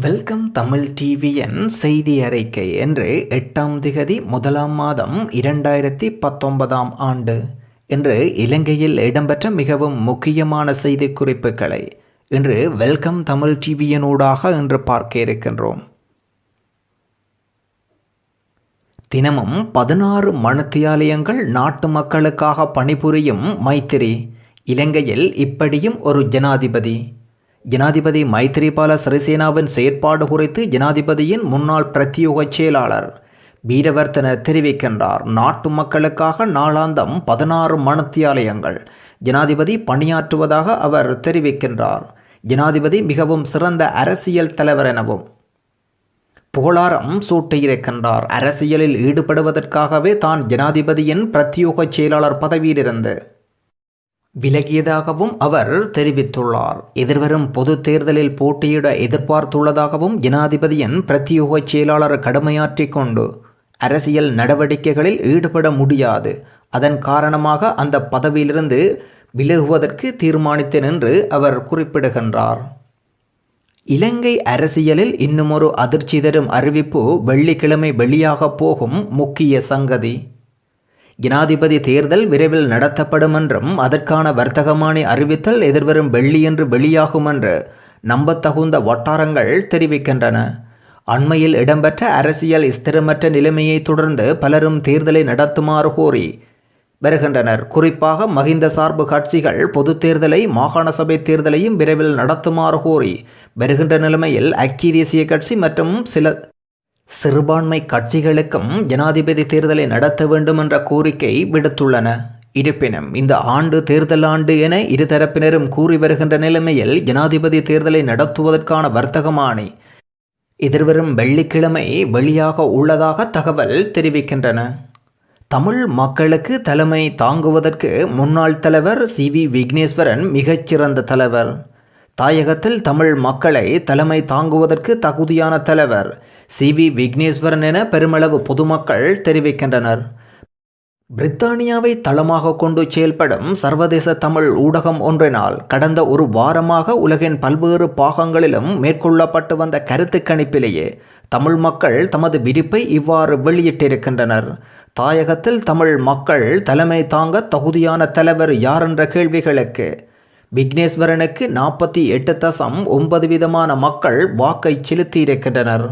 Welcome Tamil டிவியின் செய்தி அறிக்கை என்று எட்டாம் திகதி முதலாம் மாதம் இரண்டாயிரத்தி பத்தொன்பதாம் ஆண்டு. இன்று இலங்கையில் இடம்பெற்ற மிகவும் முக்கியமான செய்தி குறிப்புகளை இன்று வெல்கம் தமிழ் டிவியினூடாக இன்று பார்க்க இருக்கின்றோம். தினமும் பதினாறு மணத்தியாலயங்கள் நாட்டு மக்களுக்காக பணிபுரியும் மைத்திரி. இலங்கையில் இப்படியும் ஒரு ஜனாதிபதி. ஜனாதிபதி மைத்திரிபால சிறிசேனாவின் செயற்பாடு குறித்து ஜனாதிபதியின் முன்னாள் பிரத்யோக செயலாளர் வீரவர்த்தன தெரிவிக்கின்றார். நாட்டு மக்களுக்காக நாளாந்தம் பதினாறு மணத்தியாலயங்கள் ஜனாதிபதி பணியாற்றுவதாக அவர் தெரிவிக்கின்றார். ஜனாதிபதி மிகவும் சிறந்த அரசியல் தலைவர் எனவும் புகழாரம் சூட்டியிருக்கின்றார். அரசியலில் ஈடுபடுவதற்காகவே தான் ஜனாதிபதியின் பிரத்யோக செயலாளர் பதவியிலிருந்து விலகியதாகவும் அவர் தெரிவித்துள்ளார். எதிர்வரும் பொது தேர்தலில் போட்டியிட எதிர்பார்த்துள்ளதாகவும் ஜனாதிபதியின் பிரத்யோக செயலாளர் கடமையாற்றிக் கொண்டு அரசியல் நடவடிக்கைகளில் ஈடுபட முடியாது. அதன் காரணமாக அந்த பதவியிலிருந்து விலகுவதற்கு தீர்மானித்தேன் என்று அவர் குறிப்பிடுகின்றார். இலங்கை அரசியலில் இன்னுமொரு அதிர்ச்சி தரும் அறிவிப்பு வெள்ளிக்கிழமை வெளியாகப் போகும் முக்கிய சங்கதி. ஜனாதிபதி தேர்தல் விரைவில் நடத்தப்படும் என்றும் அதற்கான வர்த்தகமானி அறிவித்தல் எதிர்வரும் வெள்ளியன்று வெளியாகும் என்று நம்பத்தகுந்த வட்டாரங்கள் தெரிவிக்கின்றன. அண்மையில் இடம்பெற்ற அரசியல் ஸ்திரமற்ற நிலைமையை தொடர்ந்து பலரும் தேர்தலை நடத்துமாறு கோரி வருகின்றனர். குறிப்பாக மகிந்த சார்பு கட்சிகள் பொது தேர்தலை மாகாண சபை தேர்தலையும் விரைவில் நடத்துமாறு கோரி வருகின்ற நிலைமையில் ஐக்கிய தேசிய கட்சி மற்றும் சில சிறுபான்மை கட்சிகளுக்கும் ஜனாதிபதி தேர்தலை நடத்த வேண்டும் என்ற கோரிக்கை விடுத்துள்ளன. இருப்பினும் இந்த ஆண்டு தேர்தல் ஆண்டு என இருதரப்பினரும் கூறி வருகின்ற நிலைமையில் ஜனாதிபதி தேர்தலை நடத்துவதற்கான வர்த்தகமானி எதிர்வரும் வெள்ளிக்கிழமை வெளியாக உள்ளதாக தகவல் தெரிவிக்கின்றன. தமிழ் மக்களுக்கு தலைமை தாங்குவதற்கு முன்னாள் தலைவர் சி. வி. விக்னேஸ்வரன் மிகச்சிறந்த தலைவர். தாயகத்தில் தமிழ் மக்களை தலைமை தாங்குவதற்கு தகுதியான தலைவர் சி. வி. விக்னேஸ்வரன் என பெருமளவு பொதுமக்கள் தெரிவிக்கின்றனர். பிரித்தானியாவை தளமாக கொண்டு செயல்படும் சர்வதேச தமிழ் ஊடகம் ஒன்றினால் கடந்த ஒரு வாரமாக உலகின் பல்வேறு பாகங்களிலும் மேற்கொள்ளப்பட்டு வந்த கருத்து கணிப்பிலேயே தமிழ் மக்கள் தமது விரிப்பை இவ்வாறு வெளியிட்டிருக்கின்றனர். தாயகத்தில் தமிழ் மக்கள் தலைமை தாங்க தகுதியான தலைவர் யார் என்ற கேள்விகளுக்கு விக்னேஸ்வரனுக்கு நாற்பத்தி எட்டு தசம் ஒன்பது விதமான மக்கள் வாக்கை செலுத்தியிருக்கின்றனர்.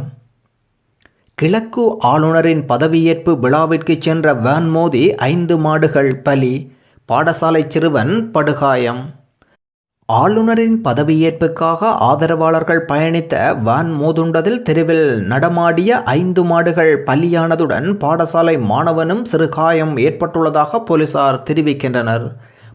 கிழக்கு ஆளுநரின் பதவியேற்பு விழாவிற்கு சென்ற வேன் மோதி ஐந்து மாடுகள் பலி. பாடசாலை சிறுவன் படுகாயம். ஆளுநரின் பதவியேற்புக்காக ஆதரவாளர்கள் பயணித்த வேன் மோதுண்டதில் தெருவில் நடமாடிய ஐந்து மாடுகள் பலியானதுடன் பாடசாலை மாணவனும் சிறுகாயம் ஏற்பட்டுள்ளதாக போலீசார் தெரிவிக்கின்றனர்.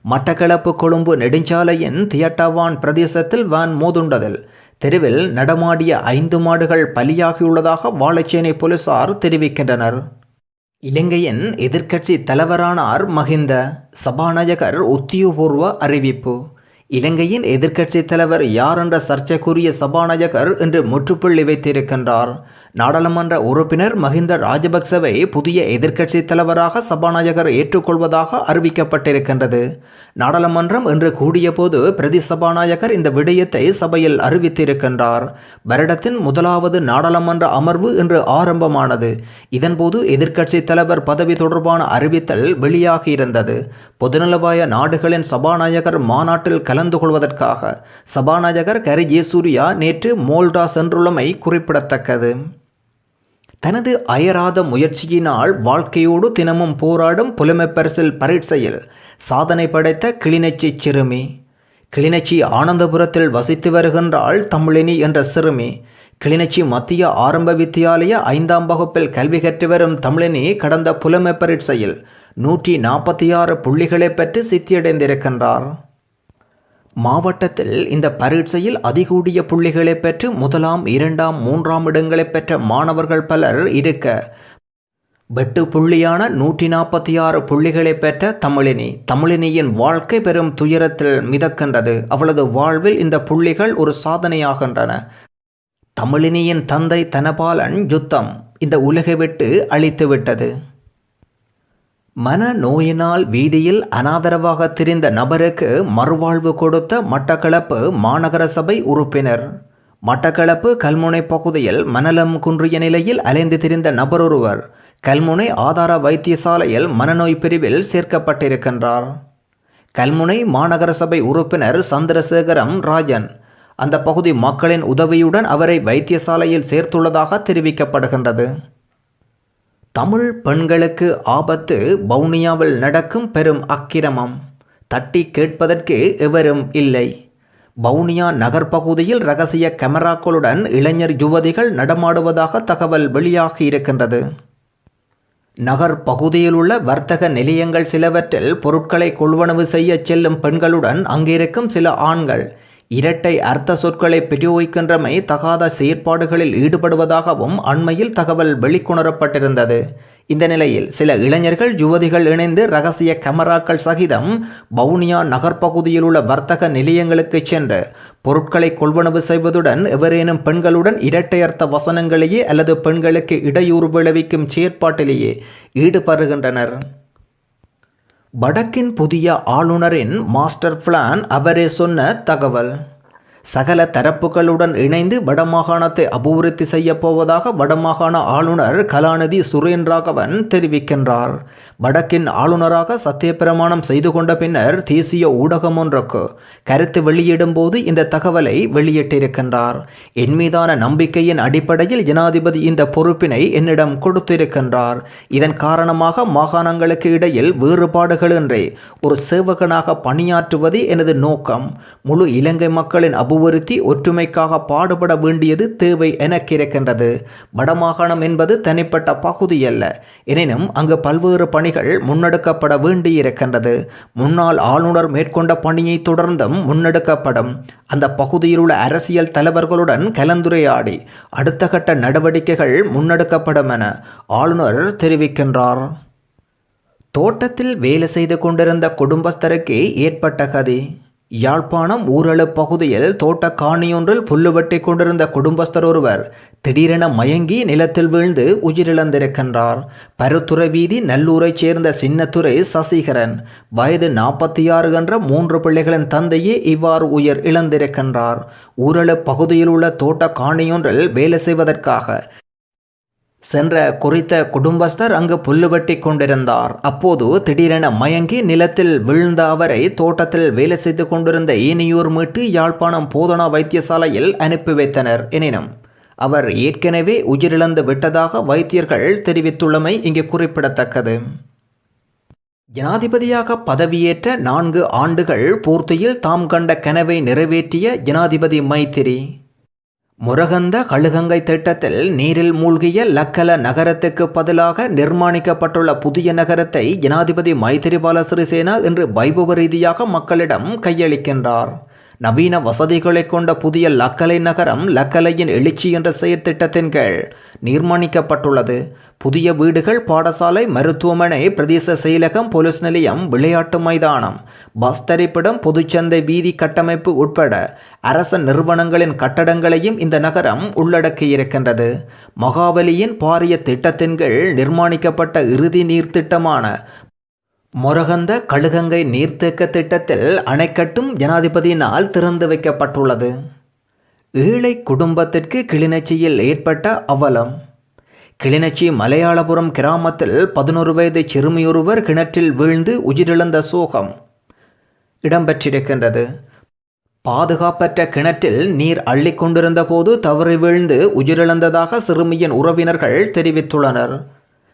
மட்டக்களப்பு கொழும்பு நெடுஞ்சாலையின் தியட்டவான் பிரதேசத்தில் வேன் மோதுண்டதில் தெருவில் நடமாடிய ஐந்து மாடுகள் பலியாகியுள்ளதாக வாழைச்சேனை போலீசார் தெரிவிக்கின்றனர். இலங்கையின் எதிர்க்கட்சி தலைவரானார் மஹிந்த சபாநாயகர் உத்தியோகபூர்வ அறிவிப்பு. இலங்கையின் எதிர்க்கட்சி தலைவர் யார் என்ற சர்ச்சைக்குரிய சபாநாயகர் என்று முற்றுப்புள்ளி வைத்திருக்கின்றார். நாடாளுமன்ற உறுப்பினர் மஹிந்த ராஜபக்சவை புதிய எதிர்க்கட்சி தலைவராக சபாநாயகர் ஏற்றுக்கொள்வதாக அறிவிக்கப்பட்டிருக்கின்றது. நாடாளுமன்றம் இன்று கூடியபோது பிரதி சபாநாயகர் இந்த விடயத்தை சபையில் அறிவித்திருக்கின்றார். வருடத்தின் முதலாவது நாடாளுமன்ற அமர்வு இன்று ஆரம்பமானது. இதன்போது எதிர்க்கட்சி தலைவர் பதவி தொடர்பான அறிவித்தல் வெளியாகியிருந்தது. பொதுநலவாய நாடுகளின் சபாநாயகர் மாநாட்டில் கலந்து கொள்வதற்காக சபாநாயகர் கரி ஜேசூரியா நேற்று மோல்டா சென்றுள்ளமை குறிப்பிடத்தக்கது. தனது அயராத முயற்சியினால் வாழ்க்கையோடு தினமும் போராடும் புலமைப்பரிசில் பரீட்சையில் சாதனை படைத்த கிளிநொச்சி சிறுமி. கிளிநொச்சி ஆனந்தபுரத்தில் வசித்து வருகின்றாள் தமிழினி என்ற சிறுமி. கிளிநொச்சி மத்திய ஆரம்ப வித்தியாலய ஐந்தாம் வகுப்பில் கல்வி கற்று வரும் தமிழினி கடந்த புலமை பரீட்சையில் நூற்றி நாற்பத்தி ஆறு புள்ளிகளை பெற்று சித்தியடைந்திருக்கின்றார். மாவட்டத்தில் இந்த பரீட்சையில் அதிகூடிய புள்ளிகளை பெற்று முதலாம் இரண்டாம் மூன்றாம் இடங்களை பெற்ற மாணவர்கள் பலர் இருக்க வெட்டு புள்ளியான நூற்றி நாற்பத்தி ஆறு புள்ளிகளை பெற்ற தமிழினி. தமிழினியின் வாழ்க்கை பெரும் துயரத்தில் மிதக்கின்றது. அவளது வாழ்வில் இந்த புள்ளிகள் ஒரு சாதனையாகின்றன. தமிழினியின் தந்தை தனபாலன் யுத்தம் இந்த உலகை விட்டு அழித்துவிட்டது. மனநோயினால் வீதியில் அனாதரவாக திரிந்த நபருக்கு மறுவாழ்வு கொடுத்த மட்டக்களப்பு மாநகர சபை உறுப்பினர். மட்டக்களப்பு கல்முனை பகுதியில் மணலம் குன்றிய நிலையில் அலைந்து திரிந்த நபரொருவர் கல்முனை ஆதார வைத்தியசாலையில் மனநோய் பிரிவில் சேர்க்கப்பட்டிருக்கின்றார். கல்முனை மாநகர சபை உறுப்பினர் சந்திரசேகரம் ராஜன் அந்த பகுதி மக்களின் உதவியுடன் அவரை வைத்தியசாலையில் சேர்த்துள்ளதாக தெரிவிக்கப்படுகின்றது. தமிழ் பெண்களுக்கு ஆபத்து வவுனியாவில் நடக்கும் பெரும் அக்கிரமம். தட்டி கேட்பதற்கு எவரும் இல்லை. வவுனியா நகர்ப்பகுதியில் ரகசிய கேமராக்களுடன் இளைஞர் யுவதிகள் நடமாடுவதாக தகவல் வெளியாகி இருக்கின்றது. நகர் பகுதியில் உள்ள வர்த்தக நிலையங்கள் சிலவற்றில் பொருட்களை கொள்வனவு செய்ய செல்லும் பெண்களுடன் அங்கிருக்கும் சில ஆண்கள் இரட்டை அர்த்த சொற்களை பிரயோகிக்கின்றமை தகாத செயற்பாடுகளில் ஈடுபடுவதாகவும் அண்மையில் தகவல் வெளிக்கொணரப்பட்டிருந்தது. இந்த நிலையில் சில இளைஞர்கள் யுவதிகள் இணைந்து ரகசிய கேமராக்கள் சகிதம் வவுனியா நகர்ப்பகுதியில் உள்ள வர்த்தக நிலையங்களுக்கு சென்று பொருட்களை கொள்வனவு செய்வதுடன் எவரேனும் பெண்களுடன் இரட்டையர்த்த வசனங்களையே அல்லது பெண்களுக்கு இடையூறு விளைவிக்கும் செயற்பாட்டிலேயே ஈடுபடுகின்றனர். வடக்கின் புதிய ஆளுநரின் மாஸ்டர் பிளான் அவரே சொன்ன தகவல். சகல தரப்புகளுடன் இணைந்து வடமாகாணத்தை அபிவிருத்தி செய்ய போவதாக வடமாகாண ஆளுநர் கலாநிதி சுரேன் ராகவன் தெரிவிக்கின்றார். வடக்கின் ஆளுநராக சத்தியப்பிரமாணம் செய்து கொண்ட பின்னர் தேசிய ஊடகம் ஒன்றுக்கு கருத்து வெளியிடும் போது இந்த தகவலை வெளியிட்டிருக்கின்றார். என் மீதான நம்பிக்கையின் அடிப்படையில் ஜனாதிபதி இந்த பொறுப்பினை என்னிடம் கொடுத்திருக்கின்றார். இதன் காரணமாக மாகாணங்களுக்கு இடையில் வேறுபாடுகளின்றி ஒரு சேவகனாக பணியாற்றுவது எனது நோக்கம். முழு இலங்கை மக்களின் அபிவிருத்தி ஒற்றுமைக்காக பாடுபட வேண்டியது தேவை எனக்கிருக்கின்றது. வடமாகாணம் என்பது தனிப்பட்ட பகுதி அல்ல எனினும் அங்கு பல்வேறு பணி பணிகள் முன்னெடுக்கப்பட வேண்டியிருக்கின்றது. முன்னாள் ஆளுநர் மேற்கொண்ட பணியை தொடர்ந்தும் முன்னெடுக்கப்படும். அந்த பகுதியில் உள்ள அரசியல் தலைவர்களுடன் கலந்துரையாடி அடுத்த கட்ட நடவடிக்கைகள் முன்னெடுக்கப்படும் என ஆளுநர் தெரிவிக்கின்றார். தோட்டத்தில் வேலை செய்து கொண்டிருந்த குடும்பஸ்தருக்கு ஏற்பட்ட கதி. யாழ்ப்பாணம் ஊரளு பகுதியில் தோட்ட காணியொன்றில் புல்லு வெட்டி கொண்டிருந்த குடும்பஸ்தர் ஒருவர் திடீரென மயங்கி நிலத்தில் வீழ்ந்து உயிரிழந்திருக்கின்றார். பருத்துறை வீதி நல்லூரைச் சேர்ந்த சின்னத்துறை சசிகரன். வயது நாற்பத்தி ஆறு என்ற மூன்று பிள்ளைகளின் தந்தையே இவ்வாறு உயிர் இழந்திருக்கின்றார். ஊரளு பகுதியில் உள்ள தோட்ட காணியொன்றில் வேலை செய்வதற்காக சென்ற குறித்த குடும்பஸ்தர் அங்கு புல்லுவெட்டி கொண்டிருந்தார். அப்போது திடீரென மயங்கி நிலத்தில் விழுந்த அவரை தோட்டத்தில் வேலை செய்து கொண்டிருந்த ஏனையூர் மீட்டு யாழ்ப்பாணம் போதனா வைத்தியசாலையில் அனுப்பி வைத்தனர். எனினும் அவர் ஏற்கனவே உயிரிழந்து விட்டதாக வைத்தியர்கள் தெரிவித்துள்ளமை இங்கு குறிப்பிடத்தக்கது. ஜனாதிபதியாக பதவியேற்ற நான்கு ஆண்டுகள் பூர்த்தியில் தாம் கண்ட கனவை நிறைவேற்றிய ஜனாதிபதி மைத்திரி. முரகந்த கழுகங்கை திட்டத்தில் நீரில் மூழ்கிய லக்கல நகரத்துக்கு பதிலாக நிர்மாணிக்கப்பட்டுள்ள புதிய நகரத்தை ஜனாதிபதி மைத்திரிபால சிறிசேனா இன்று வைபவ ரீதியாக மக்களிடம் கையளிக்கின்றார். நவீன வசதிகளை கொண்ட புதிய லக்கலை நகரம் லக்கலையின் எழுச்சி என்ற செயற்திட்டத்தின் கீழ் நிர்மாணிக்கப்பட்டுள்ளது. புதிய வீடுகள் பாடசாலை மருத்துவமனை பிரதேச செயலகம் போலீஸ் நிலையம் விளையாட்டு மைதானம் பஸ் தரிப்பிடம் பொதுச்சந்தை வீதி கட்டமைப்பு உட்பட அரச நிறுவனங்களின் கட்டடங்களையும் இந்த நகரம் உள்ளடக்கியிருக்கின்றது மகாபலியின் பாரிய திட்டத்தின் கீழ் நிர்மாணிக்கப்பட்ட இறுதி நீர் திட்டமான மொரகந்த கழுகங்கை நீர்த்தேக்க திட்டத்தில் அணைக்கட்டும் ஜனாதிபதியினால் திறந்து வைக்கப்பட்டுள்ளது. ஏழை குடும்பத்திற்கு கிளிநொச்சியில் ஏற்பட்ட அவலம். கிளிநொச்சி மலையாளபுரம் கிராமத்தில் பதினொரு வயது சிறுமியொருவர் கிணற்றில் வீழ்ந்து உயிரிழந்த சோகம் இடம்பெற்றிருக்கின்றது. பாதுகாப்பற்ற கிணற்றில் நீர் அள்ளிக் கொண்டிருந்த போது தவறி வீழ்ந்து உயிரிழந்ததாக சிறுமியின் உறவினர்கள் தெரிவித்துள்ளனர்.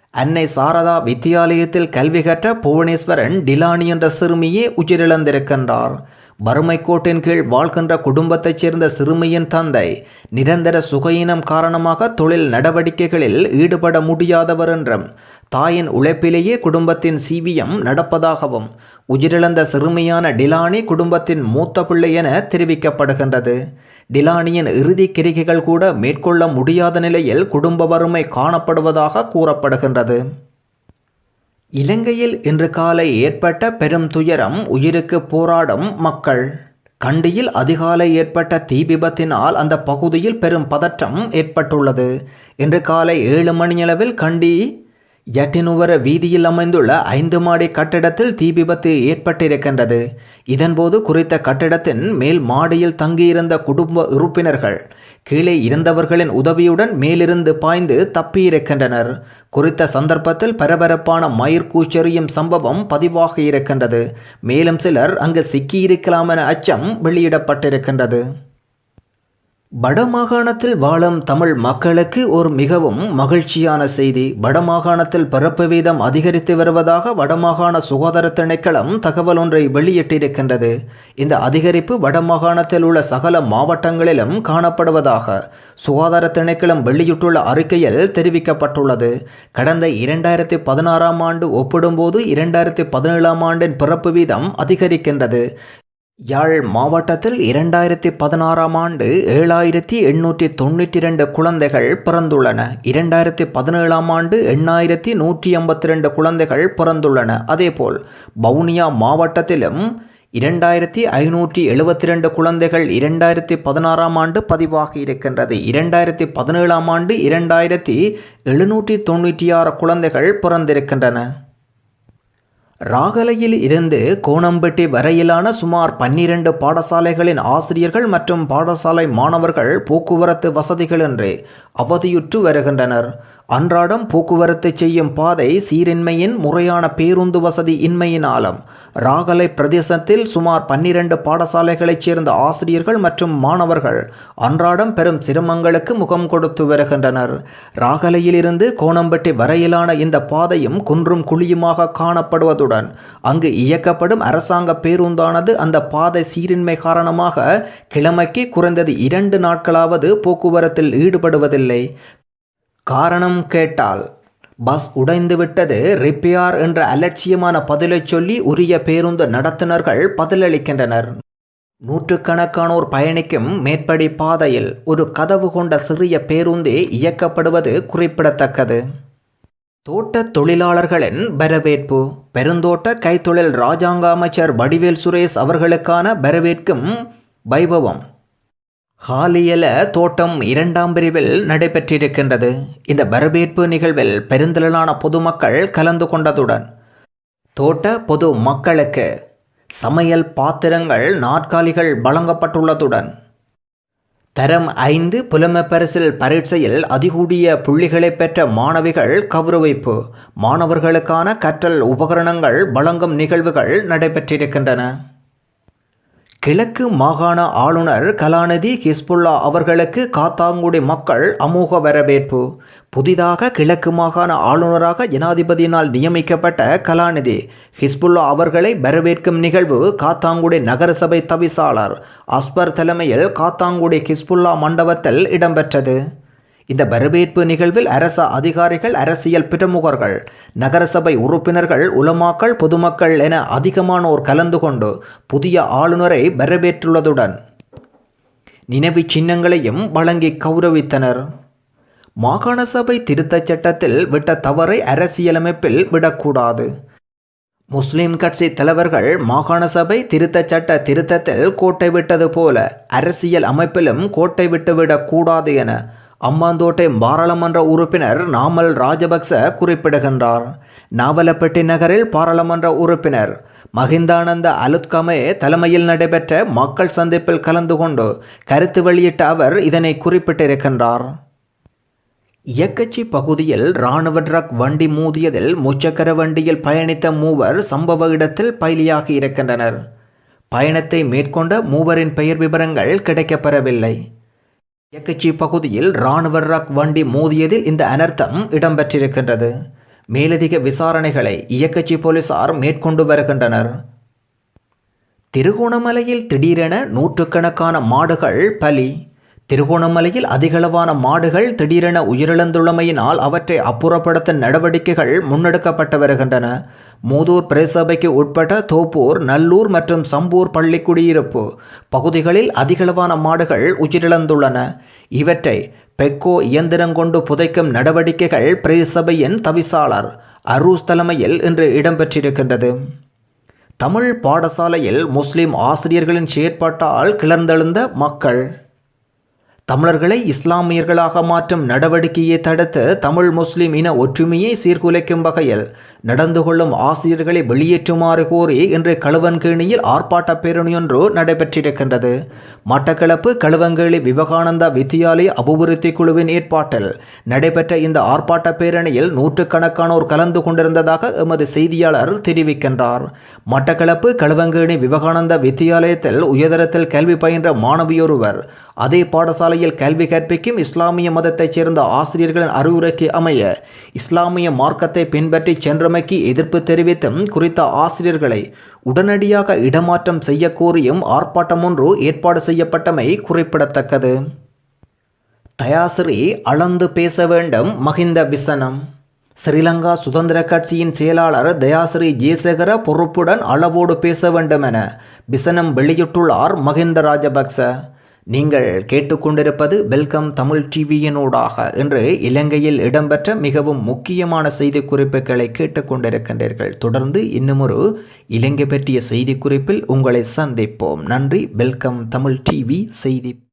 அன்னை சாரதா வித்தியாலயத்தில் கல்வி கற்ற புவனேஸ்வரன் டிலானி என்ற சிறுமியே உயிரிழந்திருக்கின்றார். வறுமை கோட்டின் கீழ் வாழ்கின்ற குடும்பத்தைச் சேர்ந்த சிறுமியின் தந்தை நிரந்தர சுகையினம் காரணமாக தொழில் நடவடிக்கைகளில் ஈடுபட முடியாதவர் என்றும் தாயின் உழைப்பிலேயே குடும்பத்தின் சிவியம் நடப்பதாகவும் உயிரிழந்த சிறுமியான டிலானி குடும்பத்தின் மூத்த பிள்ளை என தெரிவிக்கப்படுகின்றது. டிலானியின் இறுதி கிரிகைகள் கூட மேற்கொள்ள முடியாத நிலையில் குடும்ப வறுமை காணப்படுவதாக கூறப்படுகின்றது. இலங்கையில் இன்று காலை ஏற்பட்ட பெரும் துயரம் உயிருக்கு போராடும் மக்கள். கண்டியில் அதிகாலை ஏற்பட்ட தீ விபத்தினால் அந்த பகுதியில் பெரும் பதற்றம் ஏற்பட்டுள்ளது. இன்று காலை ஏழு மணியளவில் கண்டி யட்டினுவர வீதியில் அமைந்துள்ள ஐந்து மாடி கட்டிடத்தில் தீ விபத்து ஏற்பட்டிருக்கின்றது. இதன்போது குறித்த கட்டிடத்தின் மேல் மாடியில் தங்கியிருந்த குடும்ப உறுப்பினர்கள் கீழே இருந்தவர்களின் உதவியுடன் மேலிருந்து பாய்ந்து தப்பியிருக்கின்றனர். குறித்த சந்தர்ப்பத்தில் பரபரப்பான மயிர்கூச்செறியும் சம்பவம் பதிவாக இருக்கின்றது. மேலும் சிலர் அங்கு சிக்கியிருக்கலாம் என அச்சம் வெளியிடப்பட்டிருக்கின்றது. வடமாகாணத்தில் வாழும் தமிழ் மக்களுக்கு ஒரு மிகவும் மகிழ்ச்சியான செய்தி. வடமாகாணத்தில் பிறப்பு வீதம் அதிகரித்து வருவதாக வடமாகாண சுகாதார திணைக்களம் தகவல் ஒன்றை வெளியிட்டிருக்கின்றது. இந்த அதிகரிப்பு வடமாகாணத்தில் உள்ள சகல மாவட்டங்களிலும் காணப்படுவதாக சுகாதார திணைக்களம் வெளியிட்டுள்ள அறிக்கையில் தெரிவிக்கப்பட்டுள்ளது. கடந்த இரண்டாயிரத்தி பதினாறாம் ஆண்டு ஒப்பிடும்போது இரண்டாயிரத்தி பதினேழாம் ஆண்டின் பிறப்பு வீதம் அதிகரிக்கின்றது. யாழ் மாவட்டத்தில் இரண்டாயிரத்தி பதினாறாம் ஆண்டு ஏழாயிரத்தி எண்ணூற்றி தொண்ணூற்றி ரெண்டு குழந்தைகள் பிறந்துள்ளன. இரண்டாயிரத்தி பதினேழாம் ஆண்டு எண்ணாயிரத்தி நூற்றி ஐம்பத்தி ரெண்டு குழந்தைகள் பிறந்துள்ளன. அதேபோல் வவுனியா மாவட்டத்திலும் இரண்டாயிரத்தி ஐநூற்றி எழுபத்தி ரெண்டு குழந்தைகள் இரண்டாயிரத்தி பதினாறாம் ஆண்டு பதிவாகி இருக்கின்றது. இரண்டாயிரத்தி பதினேழாம் ஆண்டு இரண்டாயிரத்தி எழுநூற்றி தொண்ணூற்றி ஆறு குழந்தைகள் பிறந்திருக்கின்றன. ராகலையில் இருந்து கோணம்பட்டி வரையிலான சுமார் பன்னிரண்டு பாடசாலைகளின் ஆசிரியர்கள் மற்றும் பாடசாலை மாணவர்கள் போக்குவரத்து வசதிகளின்றி அவதியுற்று வருகின்றனர். அன்றாடம் போக்குவரத்து செய்யும் பாதை சீரின்மையின் முறையான பேருந்து வசதி இன்மையினாலும் ராகலை பிரதேசத்தில் சுமார் பன்னிரண்டு பாடசாலைகளைச் சேர்ந்த ஆசிரியர்கள் மற்றும் மாணவர்கள் அன்றாடம் பெரும் சிரமங்களுக்கு முகம் கொடுத்து வருகின்றனர். ராகலையிலிருந்து கோணம்பட்டி வரையிலான இந்த பாதையும் குன்றும் குழியுமாக காணப்படுவதுடன் அங்கு இயக்கப்படும் அரசாங்க பேருந்தானது அந்த பாதை சீரின்மை காரணமாக கிழமைக்கு குறைந்தது இரண்டு நாட்களாவது போக்குவரத்தில் ஈடுபடுவதில்லை. காரணம் கேட்டால் பஸ் உடைந்து விட்டது ரிப்பேர் என்ற அலட்சியமான பதிலைச் சொல்லி உரிய பேருந்து நடத்துனர்கள் பதிலளிக்கின்றனர். நூற்றுக்கணக்கானோர் பயணிக்கும் மேற்படி பாதையில் ஒரு கதவு கொண்ட சிறிய பேருந்தே இயக்கப்படுவது குறிப்பிடத்தக்கது. தோட்ட தொழிலாளர்களின் வரவேற்பு. பெருந்தோட்ட கைத்தொழில் ராஜாங்க அமைச்சர் வடிவேல் சுரேஷ் அவர்களுக்கான வரவேற்கும் வைபவம். ஹாலியல தோட்டம் இரண்டாம் பிரிவில் நடைபெற்றிருக்கின்றது. இந்த வரவேற்பு நிகழ்வில் பெருந்திரளான பொதுமக்கள் கலந்து கொண்டதுடன் தோட்ட பொது மக்களுக்கு சமையல் பாத்திரங்கள் நாற்காலிகள் வழங்கப்பட்டுள்ளதுடன் தரம் ஐந்து புலமை பரீட்சையில் அதிகூடிய புள்ளிகளை பெற்ற மாணவிகள் கௌரவிப்பு மாணவர்களுக்கான கற்றல் உபகரணங்கள் வழங்கும் நிகழ்வுகள் நடைபெற்றிருக்கின்றன. கிழக்கு மாகாண ஆளுநர் கலாநிதி ஹிஸ்புல்லா அவர்களுக்கு காத்தாங்குடி மக்கள் அமோக வரவேற்பு. புதிதாக கிழக்கு மாகாண ஆளுநராக ஜனாதிபதியினால் நியமிக்கப்பட்ட கலாநிதி ஹிஸ்புல்லா அவர்களை வரவேற்கும் நிகழ்வு காத்தாங்குடி நகரசபை தவிசாளர் அஸ்பர் தலைமையில் காத்தாங்குடி ஹிஸ்புல்லா மண்டபத்தில் இடம்பெற்றது. இந்த வரவேற்பு நிகழ்வில் அரச அதிகாரிகள் அரசியல் பிரமுகர்கள் நகரசபை உறுப்பினர்கள் உலமாக்கள் பொதுமக்கள் என அதிகமானோர் கலந்து கொண்டு புதிய ஆளுநரை வரவேற்றுள்ளதுடன் நினைவு சின்னங்களையும் வழங்கி கௌரவித்தனர். மாகாண சபை திருத்தச் சட்டத்தில் விட்ட தவறை அரசியலமைப்பில் விடக்கூடாது. முஸ்லிம் கட்சி தலைவர்கள் மாகாண சபை திருத்தச் சட்ட திருத்தத்தில் கோட்டை விட்டது போல அரசியல் அமைப்பிலும் கோட்டை விட்டுவிடக் கூடாது என அம்மாந்தோட்டை பாராளுமன்ற உறுப்பினர் நாமல் ராஜபக்ச குறிப்பிடுகின்றார். நாவலப்பட்டி நகரில் பாராளுமன்ற உறுப்பினர் மகிந்தானந்த அலுத்கமே தலைமையில் நடைபெற்ற மக்கள் சந்திப்பில் கலந்து கொண்டு கருத்து வெளியிட்ட அவர் இதனை குறிப்பிட்டிருக்கின்றார். இயக்கச்சி பகுதியில் இராணுவ ட்ரக் வண்டி மோதியதில் முச்சக்கர வண்டியில் பயணித்த மூவர் சம்பவ இடத்தில் பயிலியாகி இருக்கின்றனர். பயணத்தை மேற்கொண்ட மூவரின் பெயர் விவரங்கள் கிடைக்கப்பெறவில்லை. எக்கச்சி பகுதியில் இராணுவ ரக் வண்டி மோதியதில் இந்த அனர்த்தம் இடம்பெற்றிருக்கின்றது. மேலதிக விசாரணைகளை இயக்கச்சி போலீசார் மேற்கொண்டு வருகின்றனர். திருகோணமலையில் திடீரென நூற்றுக்கணக்கான மாடுகள் பலி திருகோணமலையில் அதிகளவான மாடுகள் திடீரென உயிரிழந்துள்ளமையினால் அவற்றை அப்புறப்படுத்த நடவடிக்கைகள் முன்னெடுக்கப்பட்டு வருகின்றன. மூதூர் பிரசபைக்கு உட்பட்ட தோப்பூர் நல்லூர் மற்றும் சம்பூர் பள்ளி குடியிருப்பு பகுதிகளில் அதிகளவான மாடுகள் உயிரிழந்துள்ளன. இவற்றை பெக்கோ இயந்திரங்கொண்டு புதைக்கும் நடவடிக்கைகள் பிரசபையின் தவிசாளர் அரூஸ் தலைமையில் இன்று இடம்பெற்றிருக்கின்றது. தமிழ் பாடசாலையில் முஸ்லிம் ஆசிரியர்களின் செயற்பாட்டால் கிளர்ந்தெழுந்த மக்கள் தமிழர்களை இஸ்லாமியர்களாக மாற்றும் நடவடிக்கையை தடுத்து தமிழ் முஸ்லிம் இன ஒற்றுமையை சீர்குலைக்கும் வகையில் நடந்து கொள்ளும் ஆசிரியர்களை வெளியேற்றுமாறு கோரி இன்று களுவன்கேணியில் ஆர்ப்பாட்ட பேரணியொன்று நடைபெற்றிருக்கின்றது. மட்டக்களப்பு களுவங்கேணி விவேகானந்தா வித்தியாலய அபிவிருத்தி குழுவின் ஏற்பாட்டில் நடைபெற்ற இந்த ஆர்ப்பாட்ட பேரணியில் நூற்றுக்கணக்கானோர் கலந்து கொண்டிருந்ததாக எமது செய்தியாளர் தெரிவிக்கின்றார். மட்டக்களப்பு களுவங்கேணி விவேகானந்தா வித்தியாலயத்தில் உயர்தரத்தில் கல்வி பயின்ற மாணவியொருவர் அதே பாடசாலையில் கல்வி கற்பிக்கும் இஸ்லாமிய மதத்தைச் சேர்ந்த ஆசிரியர்களின் அறிவுரைக்கு அமைய இஸ்லாமிய மார்க்கத்தை பின்பற்றி சென்றமைக்கு எதிர்ப்பு தெரிவித்தும் குறித்த ஆசிரியர்களை உடனடியாக இடமாற்றம் செய்ய கோரியும் ஆர்ப்பாட்டம் ஒன்று ஏற்பாடு செய்யப்பட்டமை குறிப்பிடத்தக்கது. தயாசிரி அளந்து பேச வேண்டும் மகிந்த விசனம். ஸ்ரீலங்கா சுதந்திர கட்சியின் செயலாளர் தயாசிரி ஜெயசேகர பொறுப்புடன் அளவோடு பேச வேண்டும் என விசனம் வெளியிட்டுள்ளார் மகிந்த ராஜபக்ச. நீங்கள் கேட்டுக்கொண்டிருப்பது வெல்கம் தமிழ் டிவியினூடாக. இன்று இலங்கையில் இடம்பெற்ற மிகவும் முக்கியமான செய்தி குறிப்புகளை கேட்டுக்கொண்டிருக்கின்றீர்கள். தொடர்ந்து இன்னுமொரு இலங்கை பற்றிய செய்தி குறிப்பில் உங்களை சந்திப்போம். நன்றி. வெல்கம் தமிழ் டிவி செய்தி